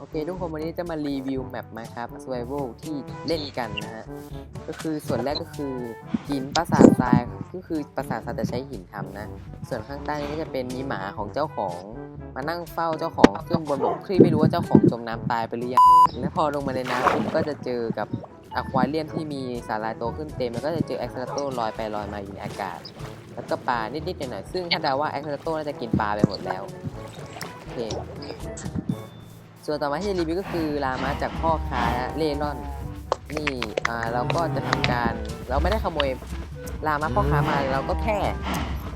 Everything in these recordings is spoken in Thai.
โอเคทุกคนวันนี้จะมารีวิวแมปมาครับ Survival ที่เล่นกันนะฮะ ก็คือส่วนแรกก็คือหินปราสาททรายก็คือปราสาททรายแต่ใช้หินทำนะ ส่วนข้างใต้นี้ก็จะเป็นมีหมาของเจ้าของ มานั่งเฝ้าเจ้าของขึ้นบนบกที่ไม่รู้ว่าเจ้าของจมน้ำตายไปหรือยังแล้วพอลงมาในน้ำปุ๊บก็จะเจอกับอะควาเรียมที่มีสาหร่ายโตขึ้นเต็มแล้วก็จะเจอแอคเซลโตลอยไปลอยมาอยู่ในอากาศ แล้วก็ปลานิดๆหน่อยๆซึ่งถ้าเดาว่าแอคเซลโตน่าจะกินปลาไปหมดแล้วโอเค ส่วนต่อมาที่จะรีวิวก็คือลามาจากพ่อค้าเล่ร่อน นี่อ่าเราก็จะทำการเราไม่ได้ขโมยลามาพ่อค้ามาเราก็แค่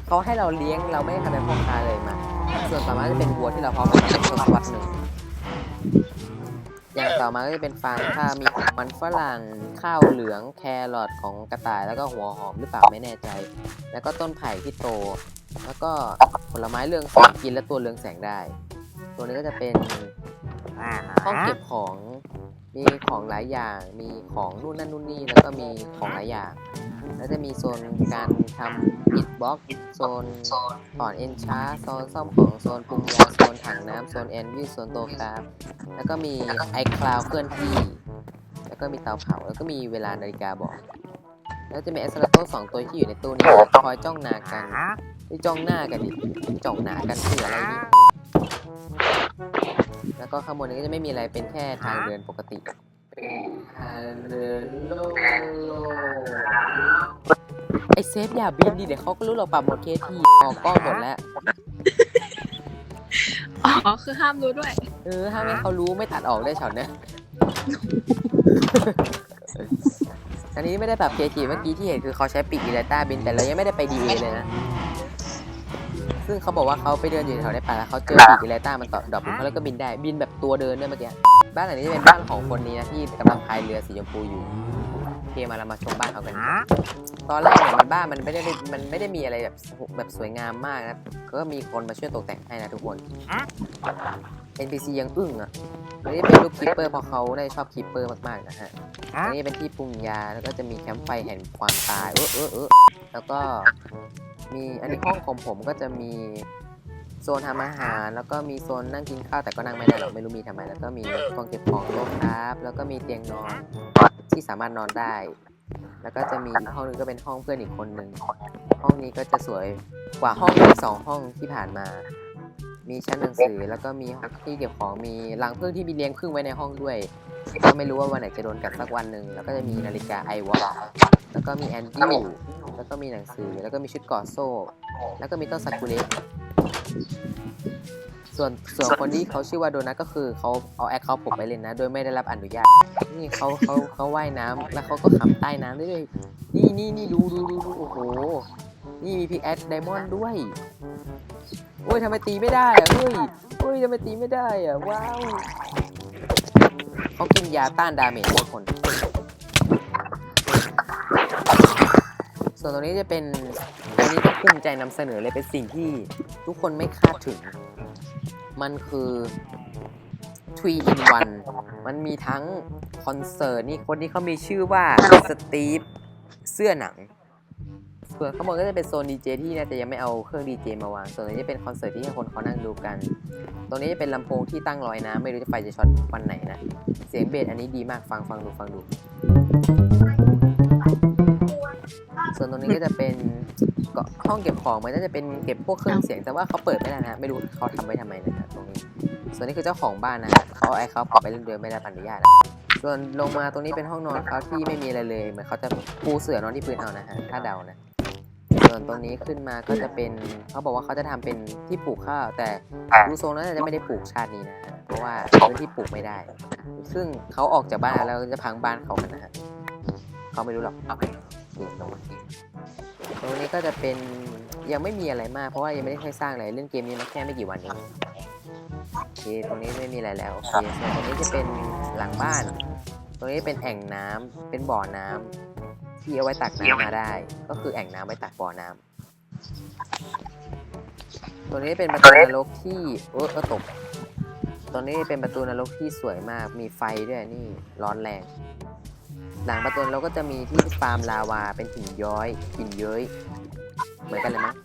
เขาให้เราเลี้ยงเราไม่ได้ทำเป็นพ่อค้าเลยมา ส่วนต่อมาจะเป็นวัวที่เราเพาะมาเป็นวรรษหนึ่งอย่างต่อมาก็จะเป็นฟางข้าวมีมันฝรั่งข้าวเหลืองแครอทของกระต่ายแล้วก็หัวหอมหรือเปล่าไม่แน่ใจ แล้วก็ต้นไผ่ที่โต แล้วก็ผลไม้เรืองแสงกินและตัวเรืองแสงได้ ตัวนี้ก็จะเป็น ห้องเก็บของ มีของหลายอย่าง มีของนู่นนั่นนู่นนี่ แล้วก็มีของหลายอย่าง แล้วจะมีโซนการทำอิดบล็อก โซนถอนเอนชาร์โซนซ่อมของ โซนปรุงยา โซนถังน้ำ โซนแอนวิลโซนโตคราฟ แล้วก็มีไอคลาวเคลื่อนที่ แล้วก็มีเตาเผา แล้วก็มีเวลานาฬิกาบอก แล้วจะมีเอสลาโตสองตัวที่อยู่ในตู้นี้คอยจ้องหน้ากันที่จ้องหน้ากันดิจ้องหน้ากันคืออะไรนี่ แล้วก็ข้างบนนี้ก็จะไม่มีอะไรเป็นแค่ทางเดินปกติทางเดินโล่งไอเซฟอย่าบินดิเดี๋ยวเขาก็รู้เราปรับโหมดเคทีออกกล้องหมดแล้วอ๋อ คือห้ามรู้ด้วย เออถ้าไม่เขารู้ไม่ตัดออกได้ช็อตเนี้ยอันนี้ไม่ได้ปรับเคทีเมื่อกี้ที่เห็นคือเขาใช้ปีกอีเลต้าบินแต่เรายังไม่ได้ไปดีเอเลยนะ ซึ่งเขาบอกว่าเขาไปเดินอยู่แถวในป่าแล้วเขาเจอปีกอีเลต้ามันต่อดรอปลงเขาแล้วก็บินได้ บินแบบตัวเดินด้วยเมื่อกี้ บ้านหลังนี้จะเป็นบ้านของคนนี้นะที่กำลังพายเรือสีชมพูอยู่โอเคมาเรามาชมบ้านเขากัน ตอนแรกเนี่ยมันบ้านมันไม่ได้มันไม่ได้มีอะไรแบบแบบสวยงามมากนะก็มีคนมาช่วยตกแต่งให้นะทุกคน NPC ยังอึ้งอะอันนี้เป็นลูกคิปเปอร์เพราะเขาได้ชอบคิปเปอร์มากๆนะฮะ อันนี้เป็นที่ปรุงยาแล้วก็จะมีแคมป์ไฟแห่งความตายเออเออเออแล้วก็ มีอันนี้ห้องของผมก็จะมีโซนทำอาหาร แล้วก็มีโซนนั่งกินข้าวแต่ก็นั่งไม่ได้หรอกไม่รู้มีทำไม แล้วก็มีกองเก็บของโต๊ะครับ แล้วก็มีเตียงนอนที่สามารถนอนได้ แล้วก็จะมีอีกห้องนึงก็เป็นห้องเพื่อนอีกคนหนึ่งห้องนี้ก็จะสวยกว่าห้องที่สองห้องที่ผ่านมา มีชั้นหนังสือแล้วก็มีที่เก็บของมีรังผึ้งที่มีเลี้ยงผึ้งไว้ในห้องด้วยก็ไม่รู้ว่าวันไหนจะโดนกัดสักวันหนึ่งแล้วก็จะมีนาฬิกาไอวอลแล้วก็มีแอนดี้แล้วก็มีหนังสือแล้วก็มีชุดกอดโซ่ แล้วก็มีต้นซากุระส่วนส่วนคนที่เขาชื่อว่าโดนัทก็คือเขาเอาแอคเคาท์ผมไปเล่นนะ โดยไม่ได้รับอนุญาต นี่เขาเขาเขาว่ายน้ำแล้วเขาก็ขำใต้น้ำได้ด้วยนี่นี่นี่ดูดูดูดูโอ้โห นี่มีพิกแอดไดมอนด์ด้วย โอ้ยทำไมตีไม่ได้อะเฮ้ยเฮ้ยทำไมตีไม่ได้อะว้าวเขากินยาต้านดาเมจทุกคน ส่วนตรงนี้จะเป็นอันนี้ก็ภูมิใจนำเสนอเลยเป็นสิ่งที่ทุกคนไม่คาดถึง มันคือ3 in 1มันมีทั้งคอนเสิร์ตนี่คนที่เขามีชื่อว่าสตีฟเสื้อหนัง ส่วนข้างบนก็จะเป็นโซนดีเจที่น่าจะยังไม่เอาเครื่องดีเจมาวาง ส่วนนี้จะเป็นคอนเสิร์ตที่ให้คนเขานั่งดูกัน ตรงนี้จะเป็นลำโพงที่ตั้งลอยน้ำไม่รู้จะไฟจะช็อตวันไหนนะ เสียงเบสอันนี้ดีมากฟังฟังดูฟังดู ส่วนตรงนี้ก็จะเป็นห้องเก็บของมันก็จะเป็นเก็บพวกเครื่องเสียงแต่ว่าเขาเปิดไม่ได้นะไม่รู้เขาทำไว้ทำไมนะฮะตรงนี้ ส่วนนี้คือเจ้าของบ้านนะเขาไอ้เขาปล่อไปเล่นเดือนไม่ได้อนุญาตนะส่วนลงมาตรงนี้เป็นห้องนอนเขาที่ไม่มีอะไรเลยเหมือนเขาจะปูเสื่อนอนที่พื้นเอานะฮะถ้าเดานะ ส่วนตรงนี้ขึ้นมาก็จะเป็นเขาบอกว่าเขาจะทำเป็นที่ปลูกข้าวแต่ดูทรงแล้วน่าจะไม่ได้ปลูกชาตินี้นะฮะเพราะว่าพื้นที่ปลูกไม่ได้ ซึ่งเขาออกจากบ้านแล้วจะพังบ้านเขากันนะฮะเขาไม่รู้หรอกเอาไปนี่ตรงนี้ตรงนี้ก็จะเป็นยังไม่มีอะไรมาก เพราะว่ายังไม่ได้ค่อยสร้างอะไรเล่นเกมนี้มาแค่ไม่กี่วันเองโอเคตรงนี้ไม่มีอะไรแล้วโอเคส่วนตรงนี้จะเป็นหลังบ้าน ตรงนี้เป็นแอ่งน้ำเป็นบ่อน้ำ ที่เอาไว้ตักน้ำมาได้ ก็คือแอ่งน้ำไว้ตักบ่อน้ำตัวนี้เป็นประตูนรกที่เออเออตกตัวนี้เป็นประตูนรกที่สวยมากมีไฟด้วยนี่ร้อนแรง หลังประตูนรกก็จะมีที่ฟาร์มลาวาเป็นหินย้อยหินเย้ยเหมือนกันเลยมั้ง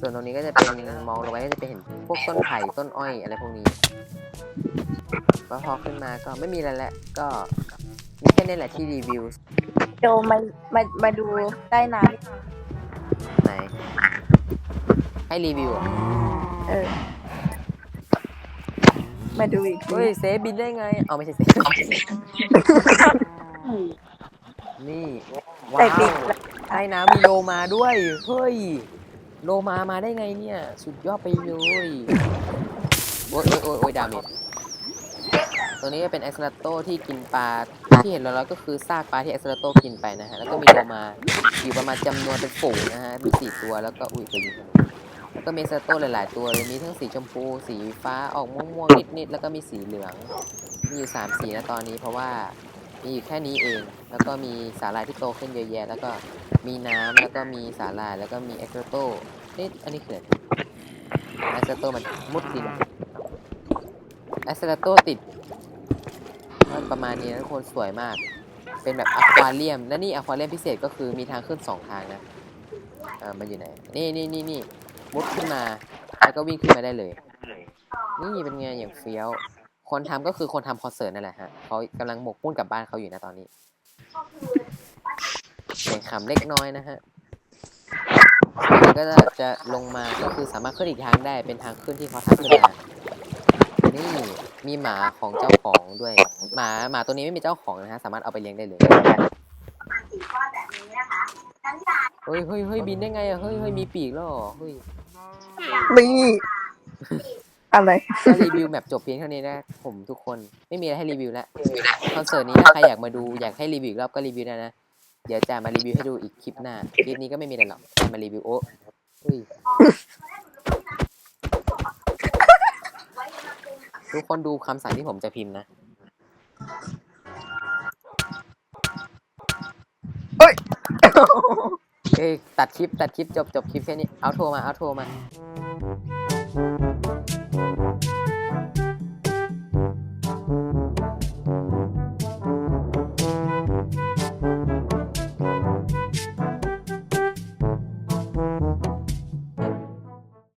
ส่วนตรงนี้ก็จะเป็นมองลงไปก็จะเป็นเห็นพวกต้นไผ่ต้นอ้อยอะไรพวกนี้ตก็พอขึ้นมาก็ไม่มีอะไรแล้วก็มีแค่นี้แหละที่รีวิว โจมามามาดูใต้น้ไหนให้รีวิวเหรอำเออ มาดูอีกทีเฮ้ยเซฟบินได้ไง เอาไม่ใช่เซฟนี่ว้าแต่วปิดใต้น้ำมีโลมาด้วย เฮ้ย โลมามาได้ไงเนี่ย สุดยอดไปเลย โอ้ยโอ้ยโอ้ยโอ้ยดาเมจ ตัวนี้ก็เป็นเอ็กซ์ลาโตที่กินปลาที่เห็นแล้วๆก็คือซากปลาที่เอ็กซ์ลาโตกินไปนะฮะแล้วก็มีโลมาอยู่ประมาณจำนวนเป็นฝูงนะฮะมีสี่ตัวแล้วก็อุ้ยเคยยิงกันแล้วก็มีเอ็กซ์ลาโตหลาย ๆ ตัวเลยมีทั้งสีชมพู สีฟ้าออกม่วงๆนิดๆแล้วก็มีสีเหลือง มีอยู่สามสีนะตอนนี้ เพราะว่ามีอยู่แค่นี้เอง แล้วก็มีสาหร่ายที่โตขึ้นเยอะแยะ แล้วก็มีน้ำแล้วก็มีสาหร่ายแล้วก็มีเอ็กโซโตนี่อันนี้คืออะไรเอ็กโซโตมันมุดดินเอ็กโซโตติดมัน ประมาณนี้นะทุกคนสวยมาก เป็นแบบอควาเรียมและนี่อควาเรียมพิเศษก็คือมีทางขึ้นสองทางนะเออมันอยู่ไหนนี่นี่นี่นี่มุดขึ้นมาแล้วก็วิ่งขึ้นมาได้เลย นี่เป็นไงอย่างเฟี้ยว คนทำก็คือคนทำคอนเสิร์ตนั่นแหละฮะเขากำลังหมกมุ่นกับบ้านเขาอยู่นะตอนนี้เสียงขำเล็กน้อยนะฮะก็จะจะลงมาก็คือสามารถขึ้นอีกทางได้เป็นทางขึ้นที่เขาทำขึ้นมา มีหมาของเจ้าของด้วย หมาหมาตัวนี้ไม่มีเจ้าของนะฮะ สามารถเอาไปเลี้ยงได้เลยเฮ้ยเฮ้ยเฮ้ยบินได้ไงอะเฮ้ยเฮ้ยมีปีกแล้วเหรอเฮ้ยนี่ อะไร ก็รีวิวแบบจบเพียงเท่านี้นะผมทุกคนไม่มีอะไรให้รีวิวแล้วคอนเสิร์ตนี้ถ้าใครอยากมาดูอยากให้รีวิวอีกรอบก็รีวิวได้นะ เดี๋ยวจะมารีวิวให้ดูอีกคลิปหน้า คลิปนี้ก็ไม่มีอะไรหรอกแค่มารีวิวโอ้อุ้ย ทุกคนดูคำสั่งที่ผมจะพิมพ์นะเอ้ยตัดคลิปตัดคลิปจบจบคลิปแค่นี้ เอาโทรมา เอาโทรมา